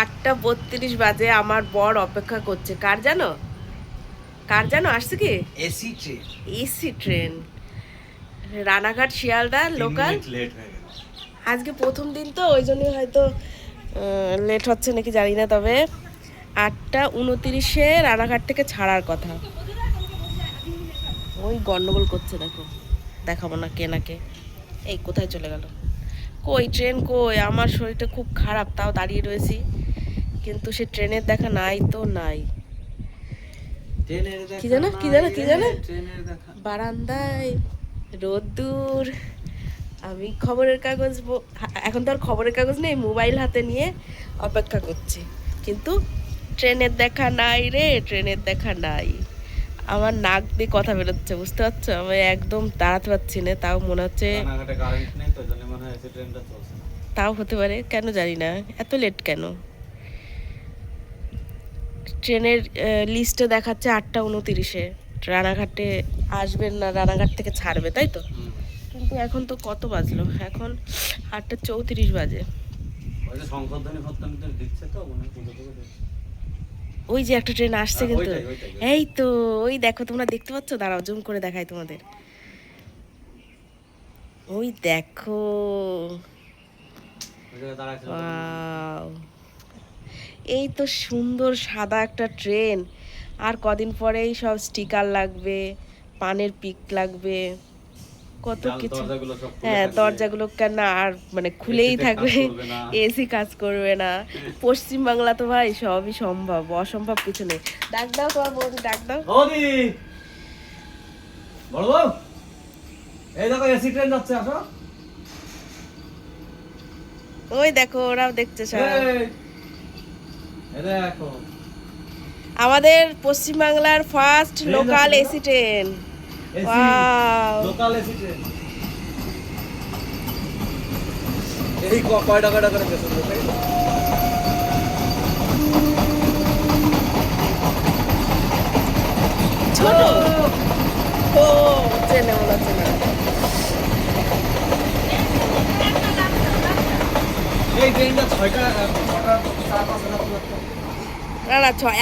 আটটা বত্রিশ বাজে আমার বর অপেক্ষা করছে। কার জানো? কার জানো? আসছে কি? AC train. AC train. Ranaghat Sealdah local. আজকে প্রথম দিন তো ওই জন্যই হয়তো লেট হচ্ছে নাকি জানি না তবে আটটা উনতিরিশে রানাঘাট থেকে ছাড়ার কথা। ওই গন্ডগোল করছে দেখো। দেখাবো না কে না কে। এই কোথায় চলে গেল? কই ট্রেন কই? আমার শরীরটা খুব খারাপ তাও দাঁড়িয়ে রয়েছি। কিন্তু সে ট্রেনের দেখা নাই তো নাই। কি জানো? কি জানো? কি জানো? বারান্দায় রোদ্দুর আমি খবরের কাগজ এখন তো আর খবরের কাগজ নেই মোবাইল হাতে নিয়ে অপেক্ষা করছি। কিন্তু ট্রেনের দেখা নাই রে ট্রেনের দেখা নাই। আমার নাক দিয়ে কথা বেরোচ্ছে বুঝতে পারছ? আমি একদম দাঁড়াতে পারছি না তাও মনে হচ্ছে তাও হতে পারে কেন জানি না। এত লেট কেন? ট্রেনের লিস্টে দেখাচ্ছে আটটা উনতিরিশে। রানাঘাটে আসবেন না রানাঘাট থেকে ছাড়বে তাই তো? কিন্তু এখন তো কত বাজলো? এখন আটটা চৌত্রিশ বাজে। ওই যে একটা ট্রেন আসছে হ্যাঁ, কিন্তু। এই তো ওই দেখো তোমরা দেখতে পাচ্ছ? দাঁড়াও জুম করে দেখাই তোমাদের। ওই দেখো। ওই জায়গায় দাঁড়ায় ছিল তো। ওয়াও এই তো সুন্দর সাদা একটা ট্রেন। আর কদিন পরেই সব স্টিকার লাগবে পানের পিক লাগবে কত কিছু। হ্যাঁ। দরজাগুলো কেন আর মানে খুলেই থাকবে এসি কাজ করবে না। পশ্চিমবাংলা তো ভাই সবই সম্ভব অসম্ভব কিছু নেই। ডাক দাও তোমার বৌদি ডাক দাও। এই দেখো এসি ট্রেন যাচ্ছে আসো। ওই দেখো ওরাও দেখছে সব। আমাদের পশ্চিমবাংলার first local AC train local AC train এই কয়টা কয়টা করে ছোট ও চেনে মনে হচ্ছে এই ট্রেনটা ছয়টা ছটা চার পাঁচটা แล้วเราชอแ